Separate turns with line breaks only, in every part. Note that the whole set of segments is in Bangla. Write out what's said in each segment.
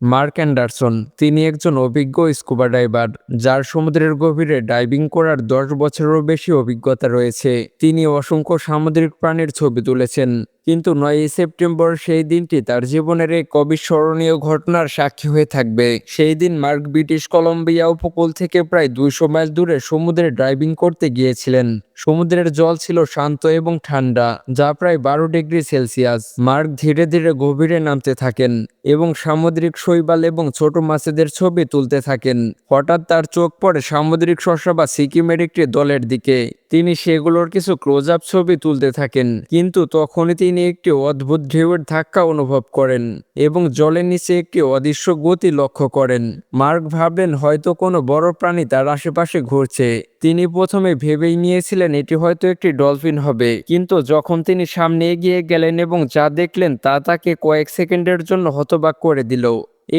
মার্ক অ্যান্ডারসন, তিনি একজন অভিজ্ঞ স্কুবা ডাইভার যার সমুদ্রের গভীরে ডাইভিং করার দশ বছরেরও বেশি অভিজ্ঞতা রয়েছে। তিনি অসংখ্য সামুদ্রিক প্রাণীর ছবি তুলেছেন, কিন্তু নয়ই সেপ্টেম্বর সেই দিনটি তার জীবনের এক অবিস্মরণীয় ঘটনার সাক্ষী হয়ে থাকবে। সেই দিন মার্ক ব্রিটিশ কলম্বিয়া উপকূল থেকে প্রায় দুইশো মাইল দূরে সমুদ্রে ড্রাইভিং করতে গিয়েছিলেন। সমুদ্রের জল ছিল শান্ত এবং ঠান্ডা, যা প্রায় বারো ডিগ্রি সেলসিয়াস। মার্ক ধীরে ধীরে গভীরে নামতে থাকেন এবং সামুদ্রিক শৈবাল এবং ছোট মাছেদের ছবি তুলতে থাকেন। হঠাৎ তার চোখ পড়ে সামুদ্রিক শস্য বা সিকিমের একটি দলের দিকে। তিনি সেগুলোর কিছু ক্লোজ আপ ছবি তুলতে থাকেন, কিন্তু তখনই তিনি একটি অদ্ভুত ঢেউয়ের ধাক্কা অনুভব করেন এবং জলের নিচে একটি অদৃশ্য গতি লক্ষ্য করেন। মার্ক ভাবলেন, হয়তো কোনো বড় প্রাণী তার আশেপাশে ঘুরছে। তিনি প্রথমে ভেবেই নিয়েছিলেন এটি হয়তো একটি ডলফিন হবে, কিন্তু যখন তিনি সামনে এগিয়ে গেলেন এবং যা দেখলেন তা তাকে কয়েক সেকেন্ডের জন্য হতবাক করে দিল।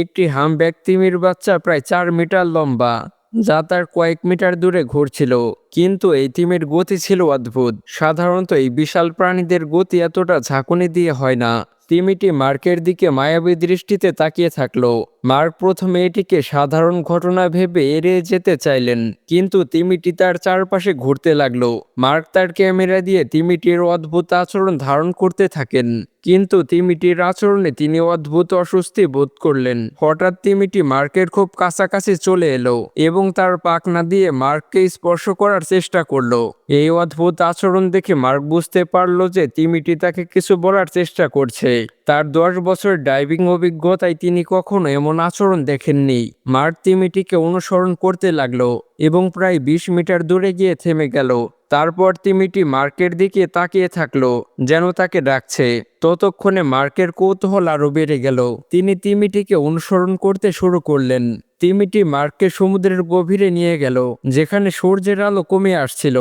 একটি হামব্যাক তিমির বাচ্চা প্রায় চার মিটার লম্বা। যা তার কয়েক মিটার দূরে ঘুরছিল, কিন্তু এই তিমির গতি ছিল অদ্ভুত। সাধারণত এই বিশাল প্রাণীদের গতি এতটা ঝাঁকুনি দিয়ে হয় না। তিমিটি মার্কের দিকে মায়াবী দৃষ্টিতে তাকিয়ে থাকল। মার্ক প্রথমে এটিকে সাধারণ ঘটনা ভেবে এড়িয়ে যেতে চাইলেন, কিন্তু তিমিটি তার চারপাশে ঘুরতে লাগল। মার্ক তার ক্যামেরা দিয়ে তিমিটির অদ্ভুত আচরণ ধারণ করতে থাকেন। কিন্তু তিমিটির আচরণে তিনি অদ্ভুত অস্বস্তি বোধ করলেন। হঠাৎ তিমিটি মার্কের খুব কাছাকাছি চলে এলো এবং তার পাখনা দিয়ে মার্ককে স্পর্শ করার চেষ্টা করল। এই অদ্ভুত আচরণ দেখে মার্ক বুঝতে পারল যে তিমিটি তাকে কিছু বলার চেষ্টা করছে। তার দশ বছর ডাইভিং অভিজ্ঞতায় তিনি কখনো এমন আচরণ দেখেননি। মার্ক তিমিটিকে অনুসরণ করতে লাগল এবং প্রায় বিশ মিটার দূরে গিয়ে থেমে গেল। তারপর তিমিটি মার্কের দিকে তাকিয়ে থাকল, যেন তাকে ডাকছে। ততক্ষণে মার্কের কৌতূহল আরও বেড়ে গেল। তিনি তিমিটিকে অনুসরণ করতে শুরু করলেন। তিমিটি মার্ককে সমুদ্রের গভীরে নিয়ে গেল, যেখানে সূর্যের আলো কমে আসছিল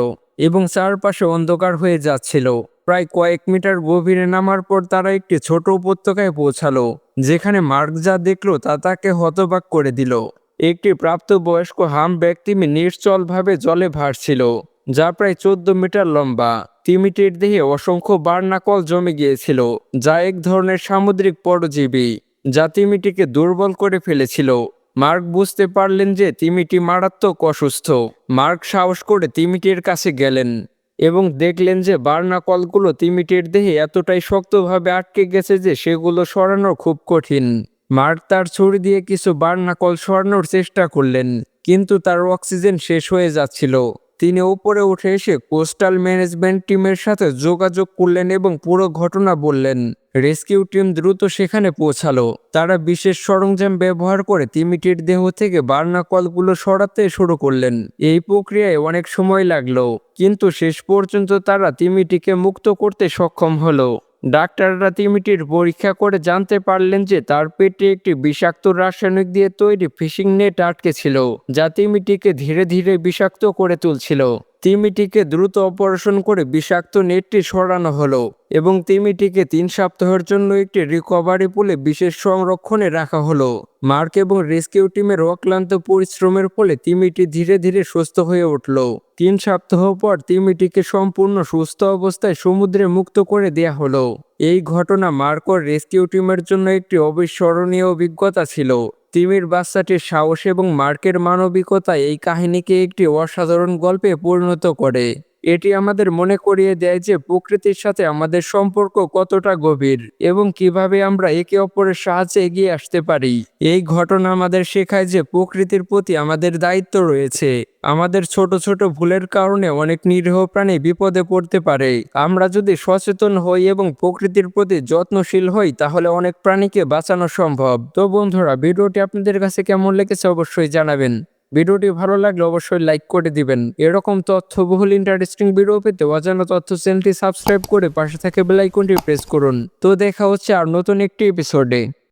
এবং চারপাশে অন্ধকার হয়ে যাচ্ছিল। প্রায় কয়েক মিটার গভীরে নামার পর তারা একটি ছোট উপত্যকায় পৌঁছালো, যেখানে মার্ক যা দেখল তা তাকে হতবাক করে দিল। একটি প্রাপ্তবয়স্ক হাম ব্যক্তি নিশ্চলভাবে জলে ভাসছিল। যা প্রায় চোদ্দ মিটার লম্বা। তিমিটির দেহে অসংখ্য বার্নাকল জমে গিয়েছিল, যা এক ধরনের সামুদ্রিক পরজীবী, যা তিমিটিকে দুর্বল করে ফেলেছিল। মার্ক বুঝতে পারলেন যে তিমিটি মারাত্মক অসুস্থ। মার্ক সাহস করে তিমিটির কাছে গেলেন এবং দেখলেন যে বার্নাকলগুলো তিমিটির দেহে এতটাই শক্তভাবে আটকে গেছে যে সেগুলো সরানো খুব কঠিন। মার্ক তার ছুরি দিয়ে কিছু বার্নাকল সরানোর চেষ্টা করলেন, কিন্তু তার অক্সিজেন শেষ হয়ে যাচ্ছিল। তিনি উপরে উঠে এসে কোস্টাল ম্যানেজমেন্ট টিমের সাথে যোগাযোগ করলেন এবং পুরো ঘটনা বললেন। রেস্কিউ টিম দ্রুত সেখানে পৌঁছালো। তারা বিশেষ সরঞ্জাম ব্যবহার করে তিমিটির দেহ থেকে বার্না কলগুলো সরাতে শুরু করলেন। এই প্রক্রিয়ায় অনেক সময় লাগল, কিন্তু শেষ পর্যন্ত তারা তিমিটিকে মুক্ত করতে সক্ষম হলো। ডাক্তাররা তিমিটির পরীক্ষা করে জানতে পারলেন যে তার পেটে একটি বিষাক্ত রাসায়নিক দিয়ে তৈরি ফিশিং নেট আটকে ছিল, যা তিমিটিকে ধীরে ধীরে বিষাক্ত করে তুলছিল। তিমিটিকে দ্রুত অপারেশন করে বিষাক্ত নেটটি সরানো হলো এবং তিমিটিকে তিন সপ্তাহের জন্য একটি রিকভারি পুলে বিশেষ সংরক্ষণে রাখা হলো। মার্ক এবং রেস্কিউ টিমের অক্লান্ত পরিশ্রমের ফলে তিমিটি ধীরে ধীরে সুস্থ হয়ে উঠল। তিন সপ্তাহ পর তিমিটিকে সম্পূর্ণ সুস্থ অবস্থায় সমুদ্রে মুক্ত করে দেয়া হলো। এই ঘটনা মার্কর রেস্কিউ টিমের জন্য একটি অবিস্মরণীয় অভিজ্ঞতা ছিল। তিমির বাচ্চাটির সাহস এবং মার্কের মানবিকতা এই কাহিনীকে একটি অসাধারণ গল্পে পরিণত করে। এটি আমাদের মনে করিয়ে দেয় যে প্রকৃতির সাথে আমাদের সম্পর্ক কতটা গভীর এবং কীভাবে আমরা একে অপরের সাহায্যে এগিয়ে আসতে পারি। এই ঘটনা আমাদের শেখায় যে প্রকৃতির প্রতি আমাদের দায়িত্ব রয়েছে। আমাদের ছোট ছোট ভুলের কারণে অনেক নিরীহ প্রাণী বিপদে পড়তে পারে। আমরা যদি সচেতন হই এবং প্রকৃতির প্রতি যত্নশীল হই, তাহলে অনেক প্রাণীকে বাঁচানো সম্ভব। তো বন্ধুরা, ভিডিওটি আপনাদের কাছে কেমন লেগেছে অবশ্যই জানাবেন। ভিডিওটি ভালো লাগলে অবশ্যই লাইক করে দিবেন। এরকম তথ্যবহুল ইন্টারেস্টিং ভিডিও পেতে অজানা তথ্য চ্যানেলটি সাবস্ক্রাইব করে পাশে থাকে বেলাইকনটি প্রেস করুন। তো দেখা হচ্ছে আর নতুন একটি এপিসোডে